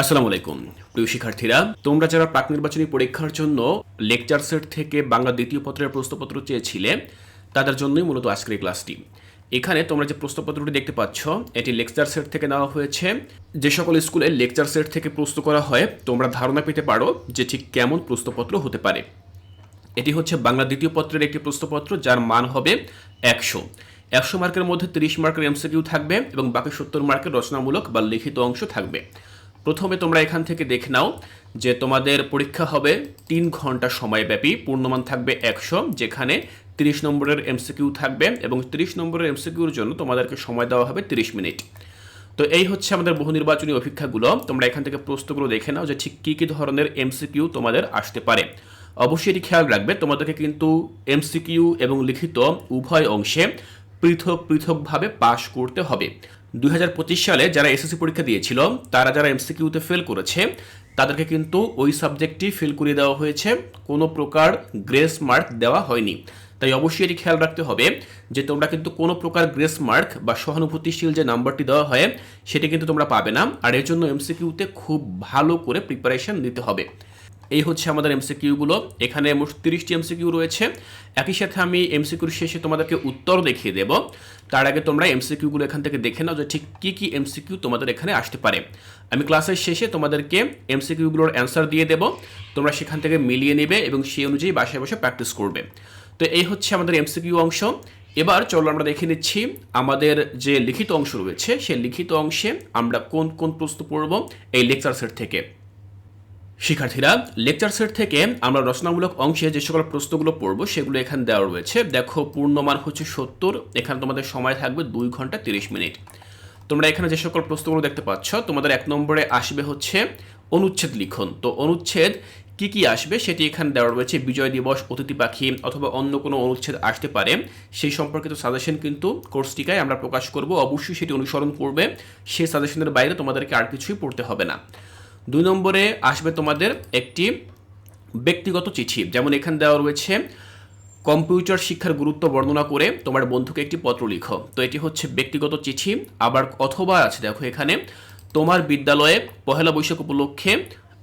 আসসালামু আলাইকুম। প্রিয় শিক্ষার্থীরা, তোমরা যারা প্রাক নির্বাচনী পরীক্ষার জন্য লেকচার সেট থেকে বাংলা দ্বিতীয় পত্রের প্রশ্নপত্র চেয়েছিলে, তাদের জন্যই মূলত আজকের এই ক্লাসটি এখানে তোমরা যে প্রশ্নপত্রটি দেখতে পাচ্ছ, এটি লেকচার সেট থেকে নেওয়া হয়েছে। যে সকল স্কুলে লেকচার সেট থেকে প্রশ্ন করা হয়, তোমরা ধারণা পেতে পারো যে ঠিক কেমন প্রশ্নপত্র হতে পারে। এটি হচ্ছে বাংলা দ্বিতীয় পত্রের একটি প্রশ্নপত্র, যার মান হবে একশো। একশো মার্কের মধ্যে তিরিশ মার্কের এমসিকিউ থাকবে এবং বাকি সত্তর মার্কের রচনামূলক বা লিখিত অংশ থাকবে। প্রথমে তোমরা এখান থেকে দেখে নাও যে তোমাদের পরীক্ষা হবে তিন ঘণ্টা সময়ব্যাপী। পূর্ণমান থাকবে একশো, যেখানে তিরিশ নম্বরের এমসিকিউ থাকবে এবং তিরিশ নম্বরের এমসিকিউর জন্য তোমাদেরকে সময় দেওয়া হবে তিরিশ মিনিট। তো এই হচ্ছে আমাদের বহু নির্বাচনী অপেক্ষাগুলো। তোমরা এখান থেকে প্রশ্নগুলো দেখে নাও যে ঠিক কী কী ধরনের এমসিকিউ তোমাদের আসতে পারে। অবশ্যই এটি খেয়াল রাখবে, তোমাদেরকে কিন্তু এমসিকিউ এবং লিখিত উভয় অংশে পৃথক পৃথকভাবে পাশ করতে হবে। দুই হাজার পঁচিশ সালে যারা এসএসসি পরীক্ষা দিয়েছিল, তারা যারা এমসিকিউতে ফেল করেছে, তাদেরকে কিন্তু ওই সাবজেক্টটি ফেল করিয়ে দেওয়া হয়েছে। কোনো প্রকার গ্রেস মার্ক দেওয়া হয়নি। তাই অবশ্যই এটি খেয়াল রাখতে হবে যে তোমরা কিন্তু কোনো প্রকার গ্রেস মার্ক বা সহানুভূতিশীল যে নাম্বারটি দেওয়া হয়, সেটি কিন্তু তোমরা পাবে না। আর এর জন্য এমসিকিউতে খুব ভালো করে প্রিপারেশন নিতে হবে। এই হচ্ছে আমাদের এমসিকিউগুলো এখানে মোট তিরিশটি এমসিকিউ রয়েছে। একই সাথে আমি এমসিকিউর শেষে তোমাদেরকে উত্তর দেখিয়ে দেব। তার আগে তোমরা এমসিকিউগুলো এখান থেকে দেখে নাও যে ঠিক কী কী এমসিকিউ তোমাদের এখানে আসতে পারে। আমি ক্লাসের শেষে তোমাদেরকে এমসিকিউগুলোর অ্যান্সার দিয়ে দেব। তোমরা সেখান থেকে মিলিয়ে নেবে এবং সেই অনুযায়ী বাসায় বসে প্র্যাকটিস করবে। তো এই হচ্ছে আমাদের এমসিকিউ অংশ। এবার চলো আমরা দেখে নিচ্ছি আমাদের যে লিখিত অংশ রয়েছে, সেই লিখিত অংশে আমরা কোন কোন প্রশ্ন পড়ব এই লেকচার সেট থেকে। শিক্ষার্থীরা লেকচার সেট থেকে আমরা রচনামূলক অংশে যে সকল প্রশ্নগুলো পড়ব, সেগুলো এখানে দেওয়া রয়েছে। দেখো পূর্ণ পূর্ণমান হচ্ছে সত্তর, এখানে তোমাদের সময় থাকবে দুই ঘণ্টা তিরিশ মিনিট। তোমরা এখানে যে সকল প্রশ্নগুলো দেখতে পাচ্ছ, তোমাদের এক নম্বরে আসবে হচ্ছে অনুচ্ছেদ লিখন। তো অনুচ্ছেদ কি কি আসবে সেটি এখানে দেওয়া রয়েছে। বিজয় দিবস, অতিথি পাখি অথবা অন্য কোনো অনুচ্ছেদ আসতে পারে। সেই সম্পর্কিত সাজেশন কিন্তু কোর্সটিকায় আমরা প্রকাশ করব। অবশ্যই সেটি অনুসরণ করবে। সেই সাজেশনের বাইরে তোমাদেরকে আর কিছুই পড়তে হবে না। দুই নম্বরে আসবে তোমাদের একটি ব্যক্তিগত চিঠি। যেমন এখানে দেওয়া রয়েছে, কম্পিউটার শিক্ষার গুরুত্ব বর্ণনা করে তোমার বন্ধুকে একটি পত্র লিখো। তো এটি হচ্ছে ব্যক্তিগত চিঠি। আবার অথবা আছে, দেখো এখানে, তোমার বিদ্যালয়ে পহেলা বৈশাখ উপলক্ষে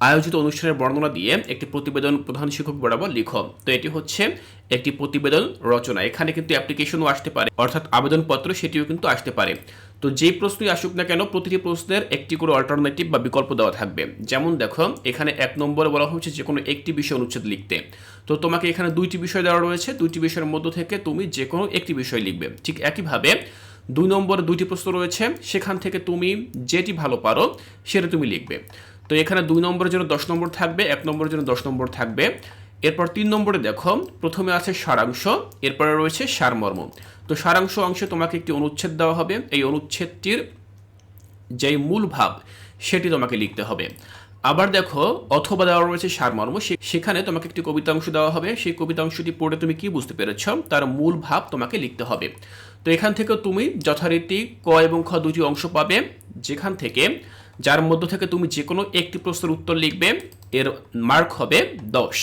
আয়োজিত অনুষ্ঠানের বর্ণনা দিয়ে একটি প্রতিবেদন প্রধান শিক্ষক বরাবর লিখো। তো এটি হচ্ছে একটি প্রতিবেদন রচনা। এখানে কিন্তু অ্যাপ্লিকেশনও আসতে পারে, অর্থাৎ আবেদনপত্র সেটিও কিন্তু আসতে পারে। তো যে প্রশ্নই আসুক না কেন, প্রতিটি প্রশ্নের একটি করে অল্টারনেটিভ বা বিকল্প দেওয়া থাকবে। যেমন দেখো, এখানে এক নম্বরে বলা হচ্ছে যে কোনো একটি বিষয় অনুচ্ছেদ লিখতে। তো তোমাকে এখানে দুইটি বিষয় দেওয়া রয়েছে। দুইটি বিষয়ের মধ্য থেকে তুমি যে কোনো একটি বিষয় লিখবে। ঠিক একইভাবে দুই নম্বরে দুইটি প্রশ্ন রয়েছে। সেখান থেকে তুমি যেটি ভালো পারো, সেটা তুমি লিখবে। তো এখানে দুই নম্বরের জন্য দশ নম্বর থাকবে, এক নম্বরের জন্য দশ নম্বর থাকবে। এরপর তিন নম্বরে দেখো, প্রথমে আছে সারাংশ, এরপরে রয়েছে সারমর্ম। তো সারাংশ অংশে তোমাকে একটি অনুচ্ছেদ দেওয়া হবে। এই অনুচ্ছেদটির যেই মূল ভাব, সেটি তোমাকে লিখতে হবে। আবার দেখো, অথবা দেওয়া রয়েছে সারমর্ম সেখানে তোমাকে একটি কবিতা অংশ দেওয়া হবে। সেই কবিতা অংশটি পড়ে তুমি কি বুঝতে পেরেছ? তার মূল ভাব তোমাকে লিখতে হবে। তো এখান থেকে তুমি যথারীতি ক এবং খ দুটি অংশ পাবে। যেখান থেকে যার মধ্য থেকে তুমি যে কোনো একটি প্রশ্নের উত্তর লিখবে, এর মার্ক হবে দশ।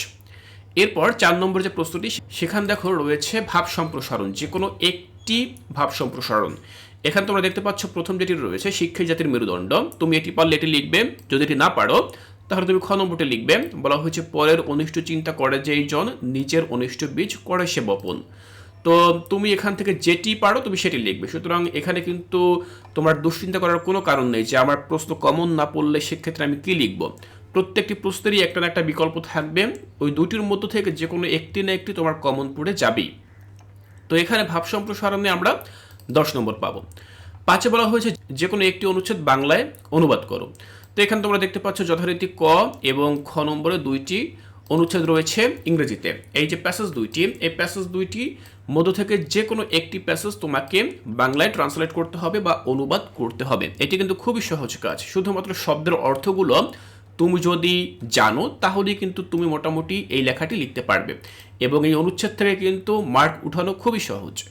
এরপর চার নম্বর যে প্রশ্নটি, সেখানে দেখো রয়েছে ভাব সম্প্রসারণ যে কোনো একটি ভাব সম্প্রসারণ। এখানে তোমরা দেখতে পাচ্ছ প্রথম যেটি রয়েছে, শিক্ষা জাতির মেরুদণ্ড। তুমি এটি পারলে এটি লিখবে, যদি এটি না পারো, তাহলে তুমি খ নম্বরটি লিখবে। বলা হয়েছে, পরের অনিষ্ট চিন্তা করে যেই জন নিজের অনিষ্ট বীজ করে সে বপন। তো তুমি এখান থেকে যেটি পারো তুমি সেটি লিখবে। সুতরাং এখানে কিন্তু তোমার দুশ্চিন্তা করার কোনো কারণ নেই যে আমার প্রশ্ন কমন না পড়লে সেক্ষেত্রে আমি কি লিখব। প্রত্যেকটি প্রশ্নেরই একটা না একটা বিকল্প থাকবে। ওই দুটির মধ্য থেকে যে কোনো একটি না একটি তোমার কমন পড়ে যাবেই। তো এখানে ভাব সম্প্রসারণে আমরা দশ নম্বর পাবো। পাঁচে বলা হয়েছে যে কোনো একটি অনুচ্ছেদ বাংলায় অনুবাদ করো। তো এখানে তোমরা দেখতে পাচ্ছ যথারীতি ক এবং খ নম্বরে দুইটি অনুচ্ছেদ রয়েছে ইংরেজিতে। এই যে প্যাসেজ দুইটি, এই প্যাসেজ দুইটি মধ্য থেকে যে কোনো একটি প্যাসেজ তোমাকে বাংলায় ট্রান্সলেট করতে হবে বা অনুবাদ করতে হবে। এটি কিন্তু খুবই সহজ কাজ। শুধুমাত্র শব্দের অর্থগুলো তুমি যদি জানো, তাহলেই কিন্তু তুমি মোটামুটি এই লেখাটি লিখতে পারবে। এবং এই অনুচ্ছেদ থেকে কিন্তু মার্ক উঠানো খুবই সহজ।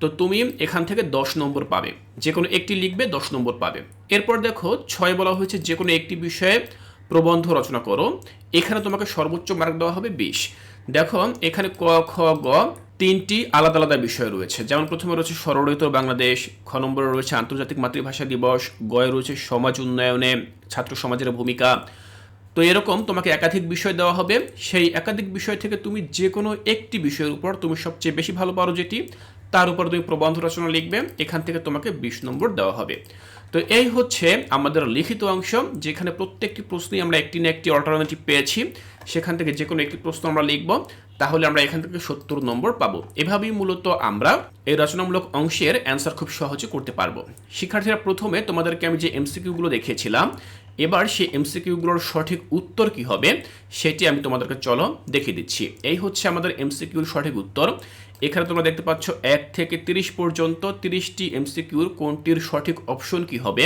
তো তুমি এখান থেকে দশ নম্বর পাবে। যে কোনো একটি লিখবে, দশ নম্বর পাবে। এরপর দেখো, ছয় বলা হয়েছে যে কোনো একটি বিষয়ে প্রবন্ধ রচনা করো। এখানে তোমাকে সর্বোচ্চ মার্ক দেওয়া হবে বিশ। দেখো, এখানে ক, খ, গ তিনটি আলাদা আলাদা বিষয় রয়েছে। যেমন প্রথমে রয়েছে সরলিত বাংলাদেশ, খ নম্বরে রয়েছে আন্তর্জাতিক মাতৃভাষা দিবস গয়ে রয়েছে সমাজ উন্নয়নে ছাত্র সমাজের ভূমিকা। তো এরকম তোমাকে একাধিক বিষয় দেওয়া হবে। সেই একাধিক বিষয় থেকে তুমি যে কোনো একটি বিষয়ের উপর তুমি সবচেয়ে বেশি ভালো পারো যেটি। তার উপর তুমি প্রবন্ধ রচনা লিখবে, এখান থেকে তোমাকে বিশ নম্বর দেওয়া হবে। তো এই হচ্ছে আমাদের লিখিত অংশ, যেখানে প্রত্যেকটি প্রশ্নই আমরা একটি না একটি অল্টারনেটিভ পেয়েছি। সেখান থেকে যে কোনো একটি প্রশ্ন আমরা লিখব, তাহলে আমরা এখান থেকে সত্তর নম্বর পাবো। এভাবেই মূলত আমরা এই রচনামূলক অংশের অ্যান্সার খুব সহজে করতে পারব। শিক্ষার্থীরা প্রথমে তোমাদেরকে আমি যে এমসিকিউগুলো দেখিয়েছিলাম এবার সেই এমসিকিউগুলোর সঠিক উত্তর কি হবে, সেটি আমি তোমাদেরকে চলো দেখিয়ে দিচ্ছি। এই হচ্ছে আমাদের এমসিকিউর সঠিক উত্তর। এখানে তোমরা দেখতে পাচ্ছ এক থেকে তিরিশ পর্যন্ত তিরিশটি এমসিকিউর কোনটির সঠিক অপশন কি হবে?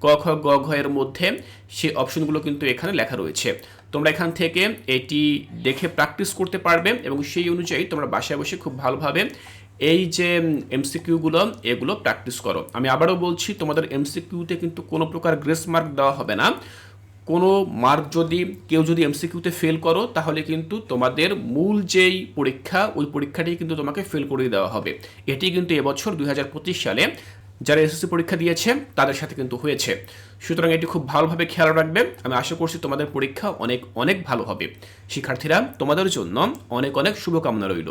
ক, খ, গ, ঘ এর মধ্যে সেই অপশনগুলো কিন্তু এখানে লেখা রয়েছে। তোমরা এখান থেকে এটি দেখে প্র্যাকটিস করতে পারবে এবং সেই অনুযায়ী তোমরা বাসায় বসে খুব ভালোভাবে এই যে এমসিকিউগুলো, এগুলো প্র্যাকটিস করো। আমি আবারও বলছি, তোমাদের এমসিকিউতে কিন্তু কোনো প্রকার গ্রেস মার্ক দেওয়া হবে না। কোনো মার্ক যদি কেউ যদি এমসিকিউতে ফেল করো, তাহলে কিন্তু তোমাদের মূল যেই পরীক্ষা, ওই পরীক্ষাটি কিন্তু তোমাকে ফেল করে দেওয়া হবে। এটি কিন্তু এবছর দুই হাজার পঁচিশ সালে যারা এসএসসি পরীক্ষা দিয়েছে, তাদের সাথে কিন্তু হয়েছে। সুতরাং এটি খুব ভালোভাবে খেয়াল রাখবে। আমি আশা করছি তোমাদের পরীক্ষা অনেক অনেক ভালো হবে। শিক্ষার্থীরা, তোমাদের জন্য অনেক অনেক শুভকামনা রইল।